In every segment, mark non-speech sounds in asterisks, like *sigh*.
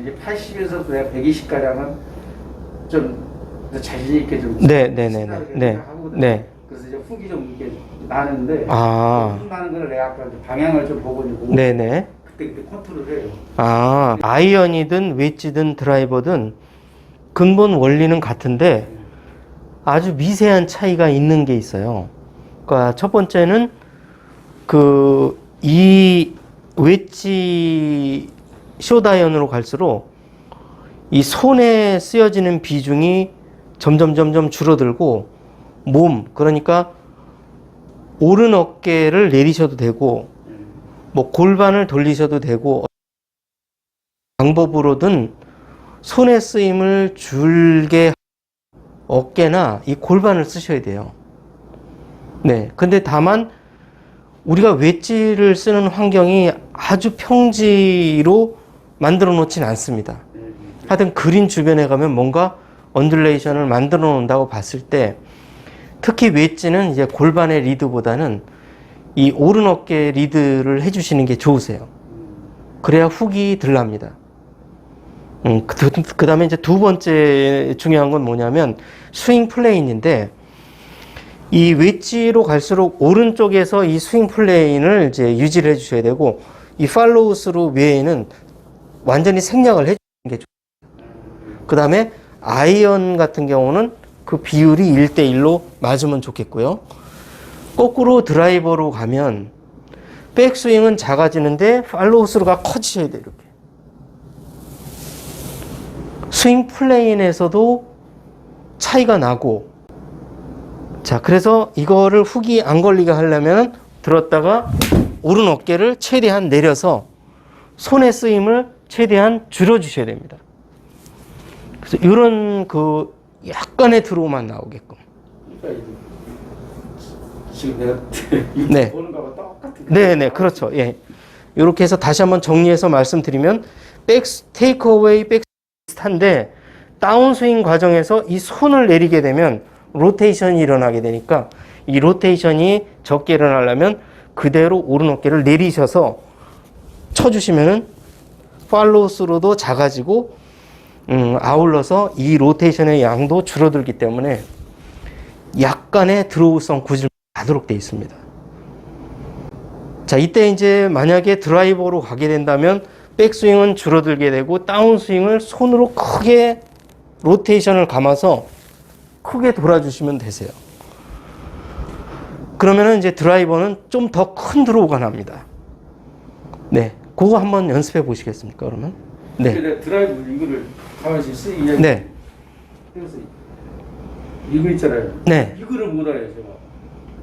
이제 80에서 그냥 120까지 하면 좀 자신 있게 좀 네, 네, 네, 네, 네. 네. 그래서 이제 훅이 좀 이렇게 나는데 아. 훅 나는 거를 내가 아까 방향을 좀 보고 이제 보고 네네. 그때 그때 컨트롤 해요. 아, 아이언이든 웨지든 드라이버든 근본 원리는 같은데 아주 미세한 차이가 있는 게 있어요. 그러니까 첫 번째는 그 이 웨지 쇼다이언으로 갈수록 이 손에 쓰여지는 비중이 점점 점점 줄어들고 몸 그러니까 오른 어깨를 내리셔도 되고 뭐 골반을 돌리셔도 되고 방법으로든 손의 쓰임을 줄게 어깨나 이 골반을 쓰셔야 돼요. 네. 근데 다만 우리가 웨지를 쓰는 환경이 아주 평지로 만들어 놓진 않습니다. 하여튼 그린 주변에 가면 뭔가 언듈레이션을 만들어 놓는다고 봤을 때 특히 웨지는 이제 골반의 리드보다는 이 오른 어깨 리드를 해주시는 게 좋으세요. 그래야 훅이 덜 납니다. 음, 그, 그 다음에 이제 두 번째 중요한 건 뭐냐면 스윙 플레인인데 이 웨지로 갈수록 오른쪽에서 이 스윙 플레인을 이제 유지를 해주셔야 되고 이 팔로우 스루 외에는 완전히 생략을 해주는 게 좋아요. 그 다음에 아이언 같은 경우는 그 비율이 1대1로 맞으면 좋겠고요. 거꾸로 드라이버로 가면 백스윙은 작아지는데 팔로우 스루가 커지셔야 돼요. 이렇게. 스윙 플레인에서도 차이가 나고 자 그래서 이거를 훅이 안 걸리게 하려면 들었다가 오른 어깨를 최대한 내려서 손의 쓰임을 최대한 줄여 주셔야 됩니다. 그래서 이런 그 약간의 드로우만 나오게끔 지금 내가 *laughs* 네. 보는 거하고 똑같은 거. 네, 네, 그렇죠. 예. 이렇게 해서 다시 한번 정리해서 말씀드리면 백 테이크어웨이 백 비슷한데 다운스윙 과정에서 이 손을 내리게 되면 로테이션이 일어나게 되니까 이 로테이션이 적게 일어나려면 그대로 오른 어깨를 내리셔서 쳐주시면은 팔로우 스로도 작아지고 음, 아울러서 이 로테이션의 양도 줄어들기 때문에 약간의 드로우성 구질 가도록 되어 있습니다. 자, 이때 이제 만약에 드라이버로 가게 된다면 백스윙은 줄어들게 되고 다운스윙을 손으로 크게 로테이션을 감아서 크게 돌아주시면 되세요. 그러면은 이제 드라이버는 좀 더 큰 드로우가 납니다. 네. 그거 한번 연습해 보시겠습니까, 그러면? 네. 드라이브 이거를 가만히 있어 이야기. 네. 그래서 이거 있잖아요. 네. 이거를 못 알아요, 제가.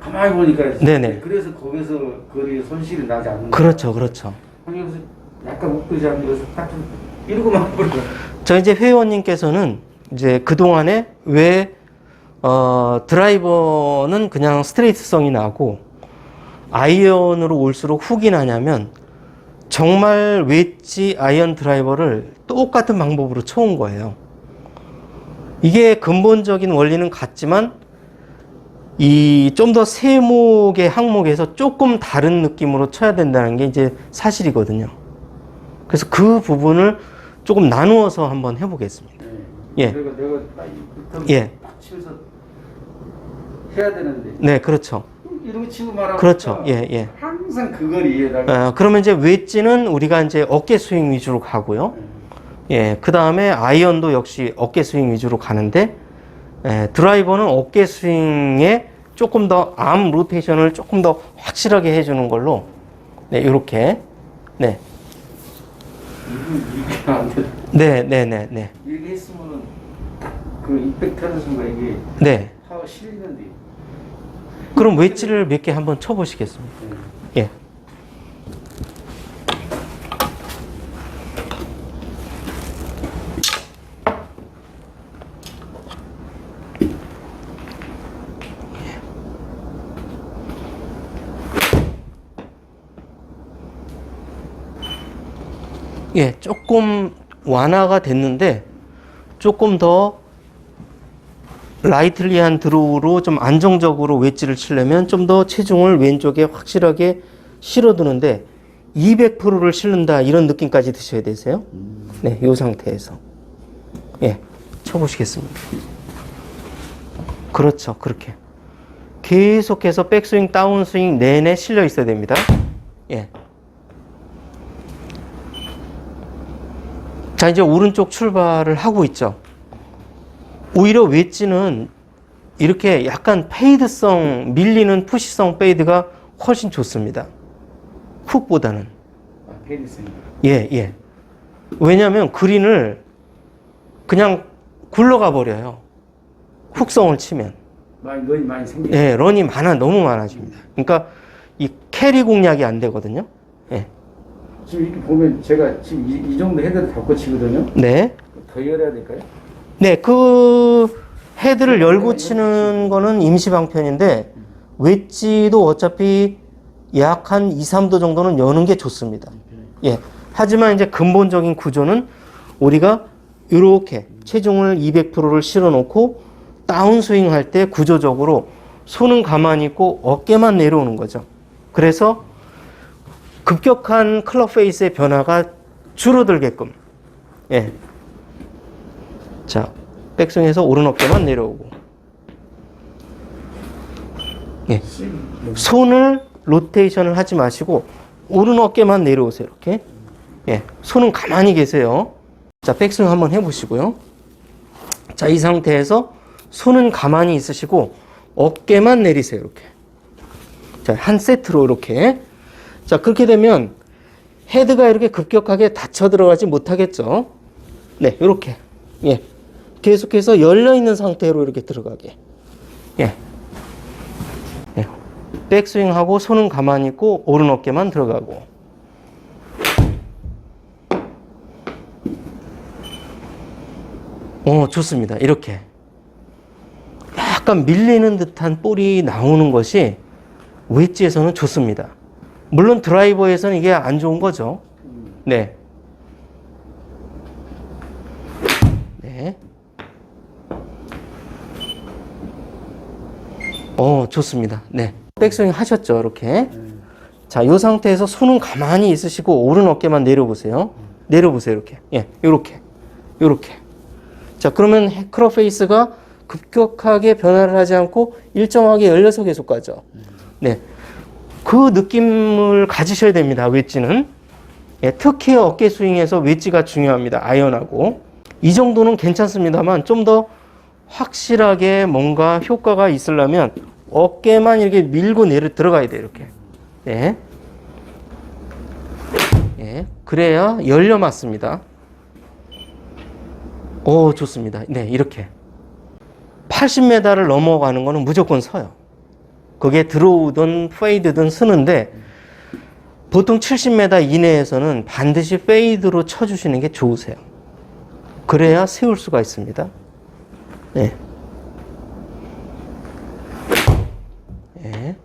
가만히 보니까. 네네. 그래서 거기서 거리에 손실이 나지 않는. 그렇죠, 그렇죠. 약간 웃기지 것을 딱좀 이러고만 *laughs* 버려. 저 이제 회원님께서는 이제 그동안에 왜, 어, 드라이버는 그냥 스트레이트성이 나고 아이언으로 올수록 훅이 나냐면 정말 웨지 아이언 드라이버를 똑같은 방법으로 쳐온 거예요. 이게 근본적인 원리는 같지만 이 좀 더 세목의 항목에서 조금 다른 느낌으로 쳐야 된다는 게 이제 사실이거든요. 그래서 그 부분을 조금 나누어서 한번 해보겠습니다. 예. 내가 내가 딱 예. 딱 치면서 해야 되는데 네, 그렇죠. 이러고 치고 말하고. 그렇죠. 예, 예. 항상 그 거리에다가. 어, 그러면 이제 웨지는 우리가 이제 어깨 스윙 위주로 가고요. 예, 그 다음에 아이언도 역시 어깨 스윙 위주로 가는데, 예, 드라이버는 어깨 스윙에 조금 더 암 로테이션을 조금 더 확실하게 해주는 걸로, 네, 이렇게, 네, 이렇게 안 돼. 네, 네, 네, 네, 이렇게 했으면은 그 임팩트 하는 순간 이게 네. 파워 실리는데. 그럼 웨지를 몇 개 한번 쳐보시겠습니까? 예. 예, 조금 완화가 됐는데 조금 더 라이틀리한 드로우로 좀 안정적으로 웨지를 치려면 좀 더 체중을 왼쪽에 확실하게 실어두는데 200%를 실른다 이런 느낌까지 드셔야 되세요. 네, 이 상태에서 예, 쳐보시겠습니다. 그렇죠, 그렇게 계속해서 백스윙, 다운스윙 내내 실려 있어야 됩니다. 예. 자, 이제 오른쪽 출발을 하고 있죠. 오히려 웨지는 이렇게 약간 페이드성, 밀리는 푸시성 페이드가 훨씬 좋습니다. 훅보다는. 아, 페이드생. 예, 예. 왜냐하면 그린을 그냥 굴러가 버려요. 훅성을 치면. 많이 런이 많이 생겨. 예, 런이 많아, 너무 많아집니다. 그러니까 이 캐리 공략이 안 되거든요. 예. 지금 이렇게 보면 제가 지금 이, 이 정도 헤드를 잡고 치거든요. 네. 더 열어야 될까요? 네, 그 헤드를 열고 치는 거는 임시 방편인데 웨지도 어차피 약 한 2, 3도 정도는 여는 게 좋습니다. 예. 하지만 이제 근본적인 구조는 우리가 이렇게 체중을 200%를 실어 놓고 다운 스윙 할 때 구조적으로 손은 가만히 있고 어깨만 내려오는 거죠. 그래서 급격한 클럽 페이스의 변화가 줄어들게끔 예. 자, 백스윙에서 오른 어깨만 내려오고. 예. 손을 로테이션을 하지 마시고 오른 어깨만 내려오세요. 이렇게. 예. 손은 가만히 계세요. 자, 백스윙 한번 해 보시고요. 자, 이 상태에서 손은 가만히 있으시고 어깨만 내리세요. 이렇게. 자, 한 세트로 이렇게. 자, 그렇게 되면 헤드가 이렇게 급격하게 닫혀 들어가지 못하겠죠. 네, 이렇게. 예. 계속해서 열려 있는 상태로 이렇게 들어가게. 예. 예. 백스윙 하고 손은 가만히 있고 오른 어깨만 들어가고. 어, 좋습니다. 이렇게. 약간 밀리는 듯한 볼이 나오는 것이 웨지에서는 좋습니다. 물론 드라이버에서는 이게 안 좋은 거죠. 네. 네. 어, 좋습니다. 네. 백스윙 하셨죠, 이렇게. 자, 이 상태에서 손은 가만히 있으시고 오른 어깨만 내려보세요. 내려보세요, 이렇게. 예, 요렇게. 요렇게. 자, 그러면 해- 크롭 페이스가 급격하게 변화를 하지 않고 일정하게 열려서 계속 가죠. 네. 그 느낌을 가지셔야 됩니다, 웨지는. 예, 특히 어깨 스윙에서 웨지가 중요합니다. 아이언하고. 이 정도는 괜찮습니다만 좀 더 확실하게 뭔가 효과가 있으려면 어깨만 이렇게 밀고 내려 들어가야 돼요. 이렇게. 네. 예. 그래야 열려 맞습니다. 오, 좋습니다. 네, 이렇게. 80m를 넘어가는 거는 무조건 서요. 그게 들어오든 페이드든 쓰는데 보통 70m 이내에서는 반드시 페이드로 쳐주시는 게 좋으세요. 그래야 세울 수가 있습니다. 네. 예.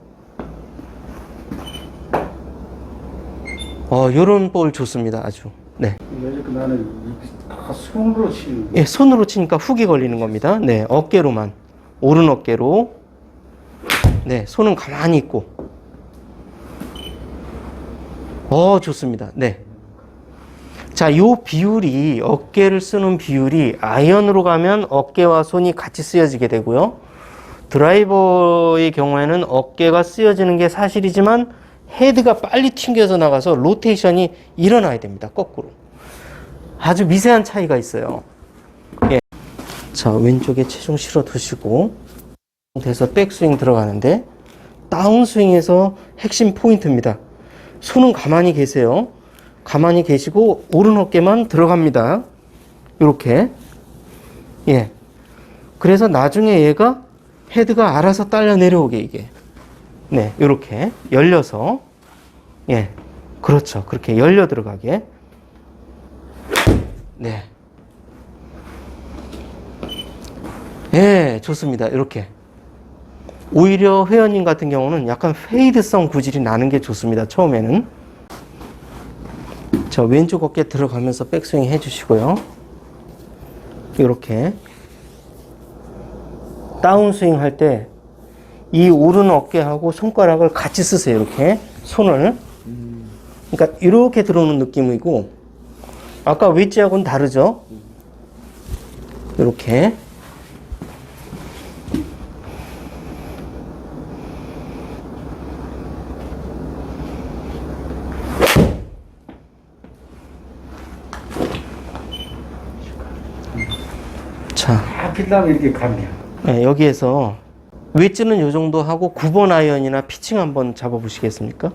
어, 요런 볼 좋습니다. 아주. 네. 나는 손으로 치는 예, 손으로 치니까 훅이 걸리는 겁니다. 네, 어깨로만. 오른 어깨로. 네, 손은 가만히 있고. 어, 좋습니다. 네. 자, 요 비율이, 어깨를 쓰는 비율이 아이언으로 가면 어깨와 손이 같이 쓰여지게 되고요. 드라이버의 경우에는 어깨가 쓰여지는 게 사실이지만 헤드가 빨리 튕겨서 나가서 로테이션이 일어나야 됩니다. 거꾸로. 아주 미세한 차이가 있어요. 예. 자, 왼쪽에 체중 실어 두시고 돼서 백스윙 들어가는데 다운스윙에서 핵심 포인트입니다. 손은 가만히 계세요. 가만히 계시고 오른 어깨만 들어갑니다. 이렇게. 예. 그래서 나중에 얘가 헤드가 알아서 딸려 내려오게 이게. 네, 이렇게 열려서 예. 그렇죠. 그렇게 열려 들어가게. 네. 예, 좋습니다. 이렇게. 오히려 회원님 같은 경우는 약간 페이드성 구질이 나는 게 좋습니다. 처음에는. 자, 왼쪽 어깨 들어가면서 백스윙 해주시고요. 이렇게. 다운스윙 할 때 이 오른 어깨하고 손가락을 같이 쓰세요. 이렇게. 손을. 그러니까 이렇게 들어오는 느낌이고 아까 웨지하고는 다르죠? 이렇게 자 다 필라면 이렇게 가면 네, 여기에서 웨지는 요 정도 하고 9번 아이언이나 피칭 한번 잡아 보시겠습니까?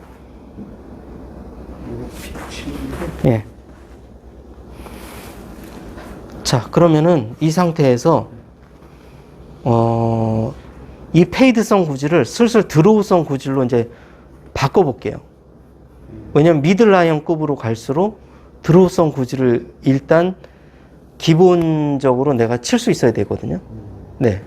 예. 자, 그러면은 이 상태에서 어, 이 페이드성 구질을 슬슬 드로우성 구질로 이제 바꿔 볼게요. 왜냐면 미들 아이언급으로 갈수록 드로우성 구질을 일단 기본적으로 내가 칠 수 있어야 되거든요. 네.